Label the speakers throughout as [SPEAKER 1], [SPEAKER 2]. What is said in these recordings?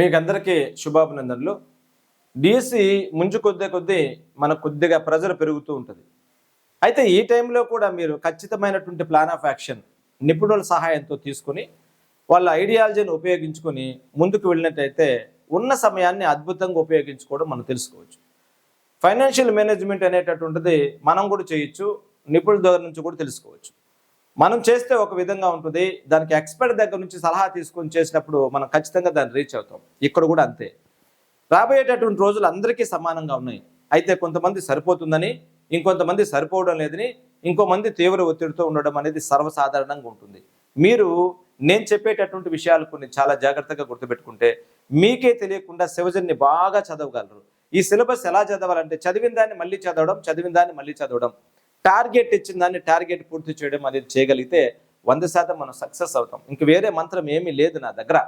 [SPEAKER 1] మీకు అందరికీ శుభాభినందనలు డిఎస్సి ముంచు కొద్ది కొద్దీ మనకు కొద్దిగా ప్రెజర్ పెరుగుతూ ఉంటుంది. అయితే ఈ టైంలో కూడా మీరు ఖచ్చితమైనటువంటి ప్లాన్ ఆఫ్ యాక్షన్ నిపుణుల సహాయంతో తీసుకుని వాళ్ళ ఐడియాలజీని ఉపయోగించుకొని ముందుకు వెళ్ళినట్టయితే ఉన్న సమయాన్ని అద్భుతంగా ఉపయోగించుకోవడం మనం తెలుసుకోవచ్చు. ఫైనాన్షియల్ మేనేజ్మెంట్ అనేటటువంటిది మనం కూడా చేయొచ్చు నిపుణుల దగ్గర నుంచి కూడా తెలుసుకోవచ్చు. మనం చేస్తే ఒక విధంగా ఉంటుంది. దానికి ఎక్స్పర్ట్ దగ్గర నుంచి సలహా తీసుకొని చేసినప్పుడు మనం ఖచ్చితంగా దాన్ని రీచ్ అవుతాం. ఇక్కడ కూడా అంతే. రాబోయేటటువంటి రోజులు అందరికీ సమానంగా ఉన్నాయి. అయితే కొంతమంది సరిపోతుందని ఇంకొంతమంది సరిపోవడం లేదని ఇంకో మంది తీవ్ర ఒత్తిడితో ఉండడం అనేది సర్వసాధారణంగా ఉంటుంది. మీరు నేను చెప్పేటటువంటి విషయాలు కొన్ని చాలా జాగ్రత్తగా గుర్తుపెట్టుకుంటే మీకే తెలియకుండా శివజన్ని బాగా చదవగలరు. ఈ సిలబస్ ఎలా చదవాలంటే చదివిన దాన్ని మళ్ళీ చదవడం చదివిన దాన్ని మళ్ళీ చదవడం. టార్గెట్ ఇచ్చిన దాన్ని టార్గెట్ పూర్తి చేయడం అనేది చేయగలిగితే వంద శాతం మనం సక్సెస్ అవుతాం. ఇంక వేరే మంత్రం ఏమీ లేదు నా దగ్గర.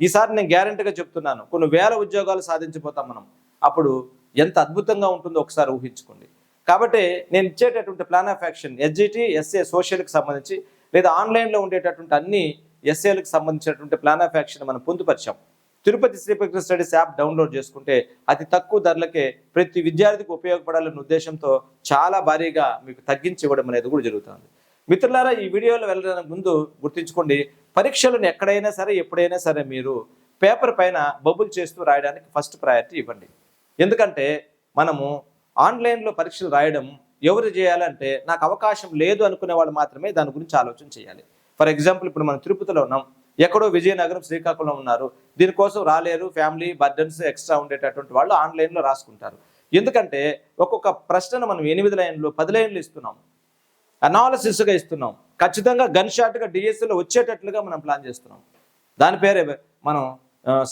[SPEAKER 1] ఈసారి నేను గ్యారంటీగా చెప్తున్నాను కొన్ని వేల ఉద్యోగాలు సాధించిపోతాం మనం. అప్పుడు ఎంత అద్భుతంగా ఉంటుందో ఒకసారి ఊహించుకోండి. కాబట్టి నేను ఇచ్చేటటువంటి plan of action SGT SA సోషల్కి సంబంధించి లేదా ఆన్లైన్లో ఉండేటటువంటి అన్ని ఎస్ఏలకు సంబంధించినటువంటి ప్లాన్ ఆఫ్ యాక్షన్ మనం పొందుపరిచాం. Tirupati Sripati studies app download చేసుకుంటే అతి తక్కువ ధరలకే ప్రతి విద్యార్థికి ఉపయోగపడాలనే ఉద్దేశంతో చాలా భారీగా మీకు తగ్గించి ఇవ్వడం అనేది కూడా జరుగుతుంది. మిత్రులారా ఈ వీడియోలో వెళ్ళడానికి ముందు గుర్తుంచుకోండి పరీక్షలను ఎక్కడైనా సరే ఎప్పుడైనా సరే మీరు పేపర్ పైన బబుల్ చేస్తూ రాయడానికి ఫస్ట్ ప్రయారిటీ ఇవ్వండి. ఎందుకంటే మనము ఆన్లైన్లో పరీక్షలు రాయడం ఎవరు చేయాలంటే నాకు అవకాశం లేదు అనుకునే వాళ్ళు మాత్రమే దాని గురించి ఆలోచన చేయాలి. ఫర్ ఎగ్జాంపుల్ ఇప్పుడు మనం తిరుపతిలో ఉన్నాం. ఎక్కడో విజయనగరం శ్రీకాకుళం ఉన్నారు. దీనికోసం రాలేరు ఫ్యామిలీ బర్డన్స్ ఎక్స్ట్రా ఉండేటటువంటి వాళ్ళు ఆన్లైన్లో రాసుకుంటారు. ఎందుకంటే ఒక్కొక్క ప్రశ్నను మనం ఎనిమిది లైన్లు పది లైన్లు ఇస్తున్నాం. అనాలసిస్గా ఇస్తున్నాం. ఖచ్చితంగా గన్ షాట్గా డిఎస్సిలో వచ్చేటట్లుగా మనం ప్లాన్ చేస్తున్నాం. దాని పేరే మనం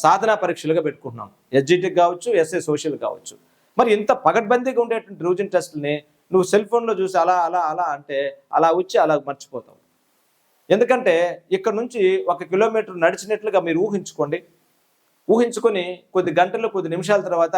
[SPEAKER 1] సాధనా పరీక్షలుగా పెట్టుకుంటున్నాం. ఎస్జిటికి కావచ్చు ఎస్ఏ సోషల్ కావచ్చు. మరి ఇంత పగడ్బందీగా ఉండేటువంటి రివిజన్ టెస్ట్ని నువ్వు సెల్ ఫోన్లో చూసి అలా అలా అలా అంటే అలా వచ్చి అలా మర్చిపోతావు. ఎందుకంటే ఇక్కడ నుంచి ఒక కిలోమీటర్ నడిచినట్లుగా మీరు ఊహించుకోండి. ఊహించుకొని కొద్ది గంటలు కొద్ది నిమిషాల తర్వాత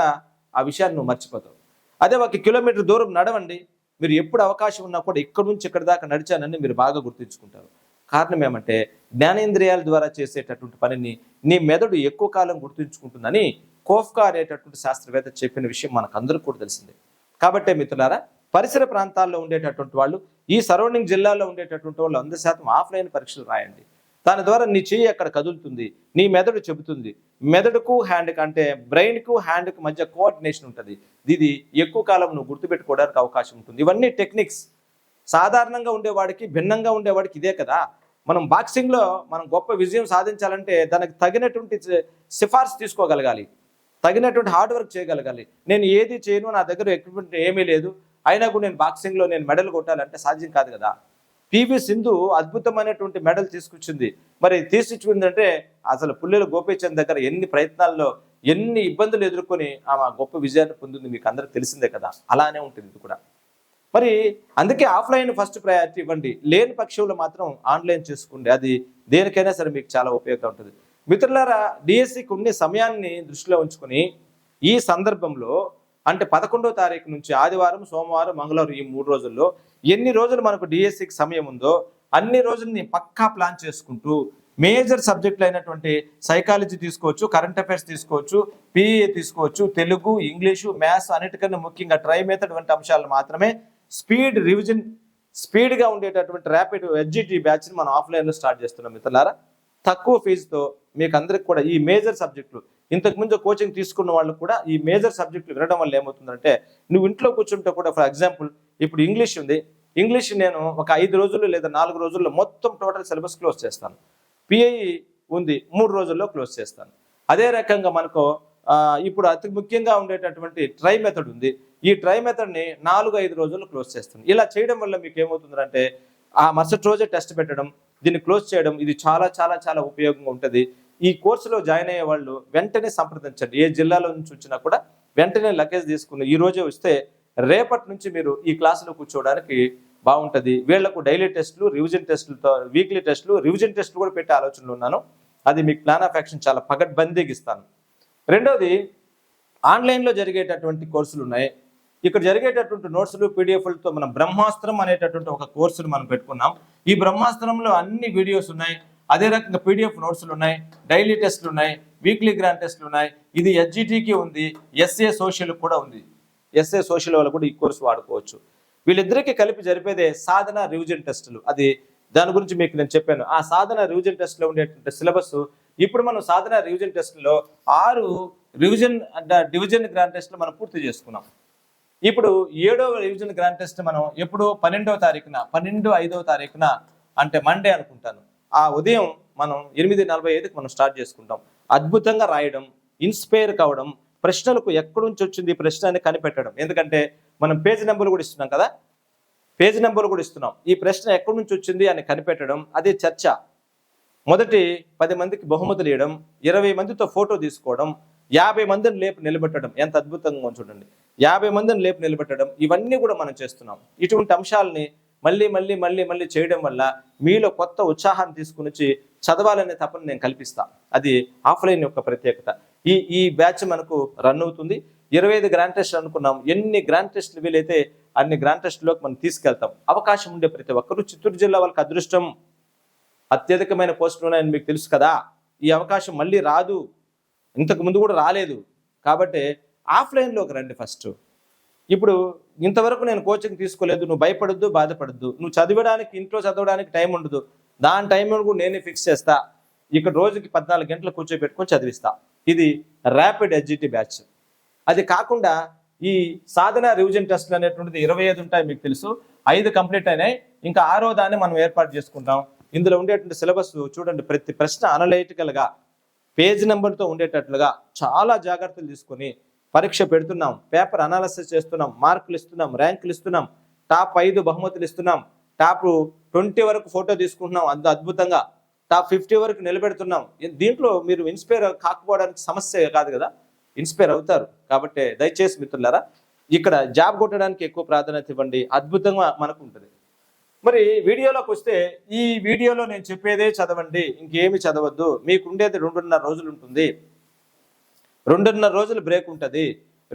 [SPEAKER 1] ఆ విషయాన్ని నువ్వు మర్చిపోతావు. అదే ఒక కిలోమీటర్ దూరం నడవండి. మీరు ఎప్పుడు అవకాశం ఉన్నా కూడా ఇక్కడ నుంచి ఇక్కడ దాకా నడిచానని మీరు బాగా గుర్తుంచుకుంటారు. కారణం ఏమంటే జ్ఞానేంద్రియాల ద్వారా చేసేటటువంటి పనిని నీ మెదడు ఎక్కువ కాలం గుర్తుంచుకుంటుందని కోఫ్కా అనేటటువంటి శాస్త్రవేత్త చెప్పిన విషయం మనకు అందరికీ కూడా తెలిసిందే. కాబట్టే మిత్రులారా పరిసర ప్రాంతాల్లో ఉండేటటువంటి వాళ్ళు ఈ సరౌండింగ్ జిల్లాలో ఉండేటటువంటి వాళ్ళు వంద శాతం ఆఫ్లైన్ పరీక్షలు రాయండి. దాని ద్వారా నీ చెయ్యి అక్కడ కదులుతుంది నీ మెదడు చెబుతుంది. మెదడుకు హ్యాండ్కి అంటే బ్రెయిన్కు హ్యాండ్కి మధ్య కోఆర్డినేషన్ ఉంటుంది. ఇది ఎక్కువ కాలం నువ్వు గుర్తుపెట్టుకోవడానికి అవకాశం ఉంటుంది. ఇవన్నీ టెక్నిక్స్. సాధారణంగా ఉండేవాడికి భిన్నంగా ఉండేవాడికి ఇదే కదా. మనం బాక్సింగ్లో మనం గొప్ప విజయం సాధించాలంటే దానికి తగినటువంటి సిఫార్సు తీసుకోగలగాలి. తగినటువంటి హార్డ్ వర్క్ చేయగలగాలి. నేను ఏది చేయను నా దగ్గర ఎక్విప్మెంట్ ఏమీ లేదు. అయినా కూడా నేను బాక్సింగ్లో నేను మెడల్ కొట్టాలంటే సాధ్యం కాదు కదా. పివి సింధు అద్భుతమైనటువంటి మెడల్ తీసుకొచ్చింది. మరి తీసుకొచ్చిందంటే అసలు పుల్లెల గోపీచంద్ దగ్గర ఎన్ని ప్రయత్నాల్లో ఎన్ని ఇబ్బందులు ఎదుర్కొని ఆమె గొప్ప విజయాన్ని పొందింది మీకు అందరికి తెలిసిందే కదా. అలానే ఉంటుంది ఇది కూడా. మరి అందుకే ఆఫ్లైన్ ఫస్ట్ ప్రయారిటీ ఇవ్వండి. లేని పక్షంలో మాత్రం ఆన్లైన్ చేసుకోండి. అది దేనికైనా సరే మీకు చాలా ఉపయోగం ఉంటుంది మిత్రులారా డిఎస్సికి ఉండే సమయాన్ని దృష్టిలో ఉంచుకొని ఈ సందర్భంలో అంటే పదకొండో తారీఖు నుంచి ఆదివారం సోమవారం మంగళవారం ఈ మూడు రోజుల్లో ఎన్ని రోజులు మనకు డిఎస్సికి సమయం ఉందో అన్ని రోజుల్ని పక్కా ప్లాన్ చేసుకుంటూ మేజర్ సబ్జెక్టులు అయినటువంటి సైకాలజీ తీసుకోవచ్చు కరెంట్ అఫైర్స్ తీసుకోవచ్చు పిఏ తీసుకోవచ్చు తెలుగు ఇంగ్లీషు మ్యాథ్స్ అన్నిటికన్నా ముఖ్యంగా ట్రై మెథడ్ వంటి అంశాలు మాత్రమే స్పీడ్ రివిజన్ స్పీడ్గా ఉండేటటువంటి ర్యాపిడ్ ఎడ్జిటి బ్యాచ్ని మనం ఆఫ్లైన్లో స్టార్ట్ చేస్తున్నాం మిత్రులారా. తక్కువ ఫీజుతో మీకు అందరికి కూడా ఈ మేజర్ సబ్జెక్టులు ఇంతకు ముందు కోచింగ్ తీసుకున్న వాళ్ళు కూడా ఈ మేజర్ సబ్జెక్టులు వినడం వల్ల ఏమవుతుందంటే నువ్వు ఇంట్లో కూర్చుంటే కూడా ఫర్ ఎగ్జాంపుల్ ఇప్పుడు ఇంగ్లీష్ ఉంది. ఇంగ్లీష్ నేను ఒక ఐదు రోజులు లేదా నాలుగు రోజుల్లో మొత్తం టోటల్ సిలబస్ క్లోజ్ చేస్తాను. పిఐ ఉంది మూడు రోజుల్లో క్లోజ్ చేస్తాను. అదే రకంగా మనకు ఇప్పుడు అతి ముఖ్యంగా ఉండేటటువంటి ట్రై మెథడ్ ఉంది. ఈ ట్రై మెథడ్ని నాలుగు ఐదు రోజుల్లో క్లోజ్ చేస్తాను. ఇలా చేయడం వల్ల మీకు ఏమవుతుందంటే ఆ మరుసటి రోజే టెస్ట్ పెట్టడం దీన్ని క్లోజ్ చేయడం ఇది చాలా చాలా చాలా ఉపయోగంగా ఉంటుంది. ఈ కోర్సులో జాయిన్ అయ్యే వాళ్ళు వెంటనే సంప్రదించండి. ఏ జిల్లాలో నుంచి వచ్చినా కూడా వెంటనే లగేజ్ తీసుకుని ఈ రోజే వస్తే రేపటి నుంచి మీరు ఈ క్లాసులో కూర్చోవడానికి బాగుంటుంది. వీళ్ళకు డైలీ టెస్టులు రివిజన్ టెస్టులతో వీక్లీ టెస్టులు రివిజన్ టెస్టులు కూడా పెట్టే ఆలోచనలో ఉన్నాను. అది మీకు ప్లాన్ ఆఫ్ యాక్షన్ చాలా పగడ్బందీగా ఇస్తాను రెండోది ఆన్లైన్లో జరిగేటటువంటి కోర్సులు ఉన్నాయి. ఇక్కడ జరిగేటటువంటి నోట్స్లు పీడిఎఫ్లతో మనం బ్రహ్మాస్త్రం అనేటటువంటి ఒక కోర్సును మనం పెట్టుకున్నాం. ఈ బ్రహ్మాస్త్రంలో అన్ని వీడియోస్ ఉన్నాయి. అదే రకంగా పీడిఎఫ్ నోట్స్లు ఉన్నాయి డైలీ టెస్ట్లు ఉన్నాయి వీక్లీ గ్రాండ్ టెస్ట్లు ఉన్నాయి ఇది ఎస్జిటికి ఉంది ఎస్ఏ సోషల్ కూడా ఉంది. ఎస్ఏ సోషల్ వాళ్ళు కూడా ఈ కోర్సు వాడుకోవచ్చు. వీళ్ళిద్దరికీ కలిపి జరిపేదే సాధన రివిజన్ టెస్టులు. అది దాని గురించి మీకు నేను చెప్పాను. ఆ సాధన రివిజన్ టెస్ట్లో ఉండేటువంటి సిలబస్ ఇప్పుడు మనం సాధన రివిజన్ టెస్ట్లో ఆరు రివిజన్ డివిజన్ గ్రాండ్ టెస్ట్లు మనం పూర్తి చేసుకున్నాం. ఇప్పుడు ఏడవ రివిజన్ గ్రాండ్ టెస్ట్ మనం ఎప్పుడు పన్నెండవ తారీఖున పన్నెండు ఐదవ తారీఖున అంటే మండే అనుకుంటాను. ఆ ఉదయం మనం ఎనిమిది నలభై ఐదుకి మనం స్టార్ట్ చేసుకుంటాం. అద్భుతంగా రాయడం ఇన్స్పైర్ కావడం ప్రశ్నలకు ఎక్కడి నుంచి వచ్చింది ఈ ప్రశ్న అని కనిపెట్టడం. ఎందుకంటే మనం పేజ్ నెంబర్లు కూడా ఇస్తున్నాం కదా? పేజ్ నెంబర్ కూడా ఇస్తున్నాం. ఈ ప్రశ్న ఎక్కడి నుంచి వచ్చింది అని కనిపెట్టడం అదే చర్చ. మొదటి పది మందికి బహుమతులు ఇవ్వడం ఇరవై మందితో ఫోటో తీసుకోవడం యాభై మందిని లేపు నిలబెట్టడం. ఎంత అద్భుతంగా చూడండి. యాభై మందిని లేపు నిలబెట్టడం ఇవన్నీ కూడా మనం చేస్తున్నాం. ఇటువంటి అంశాలని మళ్ళీ మళ్ళీ మళ్ళీ మళ్ళీ చేయడం వల్ల మీలో కొత్త ఉత్సాహాన్ని తీసుకుని వచ్చి చదవాలనే తపన నేను కల్పిస్తాను అది ఆఫ్లైన్ యొక్క ప్రత్యేకత. ఈ ఈ బ్యాచ్ మనకు రన్ అవుతుంది. ఇరవై ఐదు గ్రాండ్ టెస్ట్ అనుకున్నాం. ఎన్ని గ్రాండ్ టెస్ట్లు వీలైతే అన్ని గ్రాండ్ టెస్ట్లోకి మనం తీసుకెళ్తాం. అవకాశం ఉండే ప్రతి ఒక్కరు చిత్తూరు జిల్లా వాళ్ళకి అదృష్టం. అత్యధికమైన పోస్టులు ఉన్నాయని మీకు తెలుసు కదా. ఈ అవకాశం మళ్ళీ రాదు. ఇంతకు ముందు కూడా రాలేదు. కాబట్టి ఆఫ్లైన్లోకి రండి ఫస్ట్. ఇప్పుడు ఇంతవరకు నేను కోచింగ్ తీసుకోలేదు నువ్వు భయపడద్దు బాధపడద్దు. నువ్వు చదవడానికి ఇంట్లో చదవడానికి టైం ఉండదు. దాని టైం కూడా నేనే ఫిక్స్ చేస్తా. ఇక్కడ రోజుకి పద్నాలుగు గంటలు కూర్చోబెట్టుకొని చదివిస్తా. ఇది ర్యాపిడ్ ఎడ్జిటీ బ్యాచ్ అది కాకుండా ఈ సాధన రివిజన్ టెస్ట్లు అనేటువంటిది ఇరవై ఐదు ఉంటాయి మీకు తెలుసు. ఐదు కంప్లీట్ అయినాయి. ఇంకా ఆరో దాన్ని మనం ఏర్పాటు చేసుకుంటాం. ఇందులో ఉండేటువంటి సిలబస్ చూడండి ప్రతి ప్రశ్న అనలైటికల్గా పేజ్ నెంబర్తో ఉండేటట్లుగా చాలా జాగ్రత్తలు తీసుకొని పరీక్ష పెడుతున్నాం పేపర్ అనాలసిస్ చేస్తున్నాం మార్కులు ఇస్తున్నాం ర్యాంకులు ఇస్తున్నాం టాప్ ఐదు బహుమతులు ఇస్తున్నాం టాప్ ట్వంటీ వరకు ఫోటో తీసుకుంటున్నాం అంత అద్భుతంగా. టాప్ ఫిఫ్టీ వరకు నిలబెడుతున్నాం. దీంట్లో మీరు ఇన్స్పైర్ కాకపోవడానికి సమస్య కాదు కదా? ఇన్స్పైర్ అవుతారు. కాబట్టి దయచేసి మిత్రులారా ఇక్కడ జాబ్ కొట్టడానికి ఎక్కువ ప్రాధాన్యత ఇవ్వండి. అద్భుతంగా మనకు ఉంటుంది. మరి వీడియోలోకి వస్తే ఈ వీడియోలో నేను చెప్పేదే చదవండి ఇంకేమి చదవద్దు. మీకు ఉండేది రెండున్నర రోజులు ఉంటుంది. రెండున్నర రోజులు బ్రేక్ ఉంటుంది.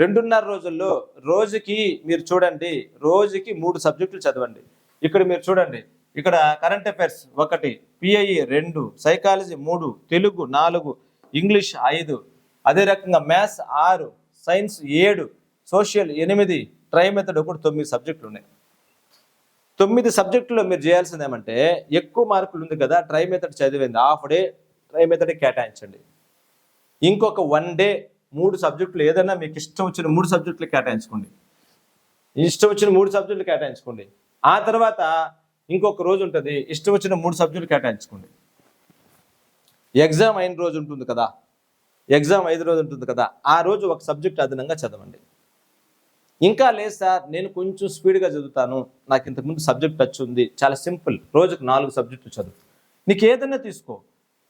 [SPEAKER 1] రెండున్నర రోజుల్లో రోజుకి మీరు చూడండి రోజుకి మూడు సబ్జెక్టులు చదవండి. ఇక్కడ మీరు చూడండి ఇక్కడ కరెంట్ అఫైర్స్ ఒకటి పిఐఈ రెండు సైకాలజీ మూడు తెలుగు నాలుగు ఇంగ్లీష్ ఐదు అదే రకంగా మ్యాథ్స్ ఆరు సైన్స్ ఏడు సోషల్ ఎనిమిది ట్రై మెథడ్ ఒకటి తొమ్మిది సబ్జెక్టులు ఉన్నాయి. తొమ్మిది సబ్జెక్టులో మీరు చేయాల్సింది ఏమంటే ఎక్కువ మార్కులు ఉంది కదా ట్రై మెథడ్ చదివింది. హాఫ్ డే ట్రై మెథడ్ కేటాయించండి. ఇంకొక వన్ డే మూడు సబ్జెక్టులు ఏదైనా మీకు ఇష్టం వచ్చిన మూడు సబ్జెక్టులు కేటాయించుకోండి. ఇష్టం వచ్చిన మూడు సబ్జెక్టులు కేటాయించుకోండి. ఆ తర్వాత ఇంకొక రోజు ఉంటుంది ఇష్టం వచ్చిన మూడు సబ్జెక్టులు కేటాయించుకోండి. ఎగ్జామ్ అయిన రోజు ఉంటుంది కదా. ఎగ్జామ్ ఐదు రోజు ఉంటుంది కదా. ఆ రోజు ఒక సబ్జెక్ట్ అదనంగా చదవండి. ఇంకా లేదు సార్ నేను కొంచెం స్పీడ్గా చదువుతాను. నాకు ఇంతకుముందు సబ్జెక్ట్ టచ్ ఉంది. చాలా సింపుల్ రోజుకు నాలుగు సబ్జెక్టులు చదువు. నీకు ఏదైనా తీసుకో.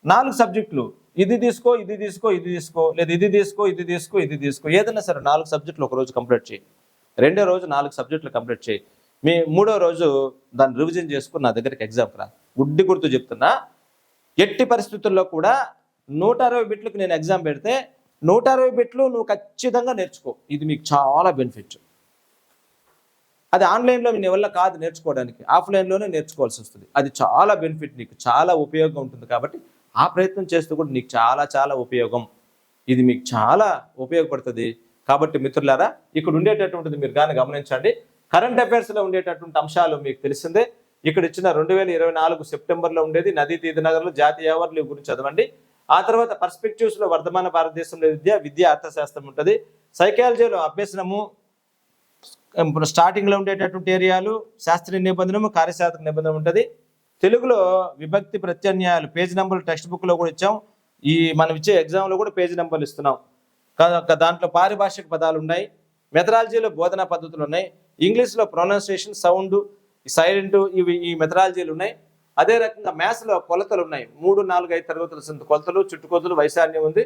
[SPEAKER 1] నాలుగు సబ్జెక్టులు ఇది తీసుకో ఇది తీసుకో ఇది తీసుకో లేదా ఇది తీసుకో ఇది తీసుకో ఇది తీసుకో. ఏదైనా సరే నాలుగు సబ్జెక్టులు ఒక రోజు కంప్లీట్ చేయి. రెండో రోజు నాలుగు సబ్జెక్టులు కంప్లీట్ చేయి. మీ మూడో రోజు దాన్ని రివిజన్ చేసుకుని నా దగ్గరికి ఎగ్జామ్కి రా. గుడ్డి గుర్తు చెప్తున్నా. ఎట్టి పరిస్థితుల్లో కూడా నూట అరవై బిట్లకు నేను ఎగ్జామ్ పెడితే నూట అరవై బిట్లు నువ్వు ఖచ్చితంగా నేర్చుకో. ఇది మీకు చాలా బెనిఫిట్. అది ఆన్లైన్లో నీ వల్ల కాదు నేర్చుకోవడానికి. ఆఫ్లైన్లోనే నేర్చుకోవాల్సి వస్తుంది. అది చాలా బెనిఫిట్ నీకు. చాలా ఉపయోగం ఉంటుంది కాబట్టి ఆ ప్రయత్నం చేస్తూ కూడా నీకు చాలా చాలా ఉపయోగం. ఇది మీకు చాలా ఉపయోగపడుతుంది. కాబట్టి మిత్రులారా ఇక్కడ ఉండేటటువంటిది మీరు కానీ గమనించండి. కరెంట్ అఫైర్స్లో ఉండేటటువంటి అంశాలు మీకు తెలిసిందే. ఇక్కడ ఇచ్చిన రెండు వేల ఇరవై నాలుగు సెప్టెంబర్లో ఉండేది నదీ తీర్థ నగర్లో జాతీయ అవార్డులు గురించి చదవండి. ఆ తర్వాత పర్స్పెక్టివ్స్లో వర్ధమాన భారతదేశంలో విద్య విద్య అర్థశాస్త్రం ఉంటుంది. సైకాలజీలో అభ్యసనము స్టార్టింగ్లో ఉండేటటువంటి ఏరియాలు శాస్త్రీయ నిబంధనము కార్యశాస్త్ర నిబంధన ఉంటుంది. తెలుగులో విభక్తి ప్రత్యామ్నాయాలు పేజ్ నెంబర్ టెక్స్ట్ బుక్లో కూడా ఇచ్చాం. ఈ మనం ఇచ్చే ఎగ్జామ్లో కూడా పేజ్ నెంబర్లు ఇస్తున్నాం. దాంట్లో పారిభాషిక పదాలు ఉన్నాయి మెథడాలజీలో బోధనా పద్ధతులు ఉన్నాయి ఇంగ్లీష్లో ప్రొనౌన్సియేషన్ సౌండ్ సైలెంట్ ఇవి ఈ మెథడాలజీలు ఉన్నాయి. అదే రకంగా మ్యాథ్స్లో కొలతలు ఉన్నాయి. మూడు నాలుగు ఐదు తరగతుల కొలతలు చుట్టుకొలతలు వైశాల్యం ఉంది.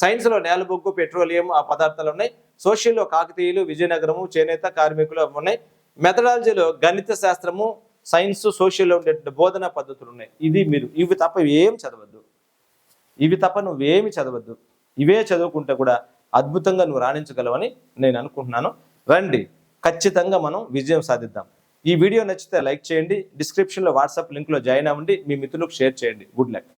[SPEAKER 1] సైన్స్లో నేలబొగ్గు పెట్రోలియం ఆ పదార్థాలు ఉన్నాయి. సోషల్లో కాకతీయులు విజయనగరము చేనేత కార్మికులు ఉన్నాయి. మెథడాలజీలో గణిత శాస్త్రము సైన్స్ సోషల్లో ఉండేటువంటి బోధనా పద్ధతులు ఉన్నాయి. ఇది మీరు ఇవి తప్ప ఏం చదవద్దు. ఇవి తప్ప నువ్వేమి చదవద్దు. ఇవే చదువుకుంటే కూడా అద్భుతంగా నువ్వు రాణించగలవని నేను అనుకుంటున్నాను. రండి ఖచ్చితంగా మనం విజయం సాధిద్దాం. ఈ వీడియో నచ్చితే లైక్ చేయండి డిస్క్రిప్షన్లో వాట్సాప్ లింక్లో జాయిన్ అవ్వండి మీ మిత్రులకు షేర్ చేయండి. Good luck.